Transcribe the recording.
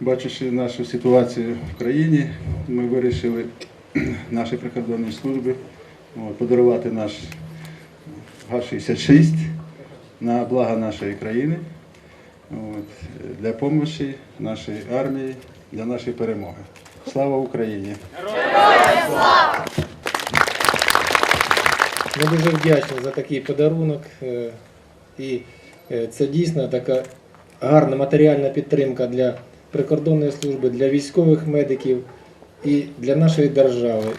бачачи нашу ситуацію в країні, ми вирішили нашій прикордонній службі подарувати наш ГА-66 на благо нашої країни для допомоги нашій армії, для нашої перемоги. Слава Україні! Ми дуже вдячні за такий подарунок. е, І е, це дійсно така гарна матеріальна підтримка для прикордонної служби, для військових медиків і для нашої держави.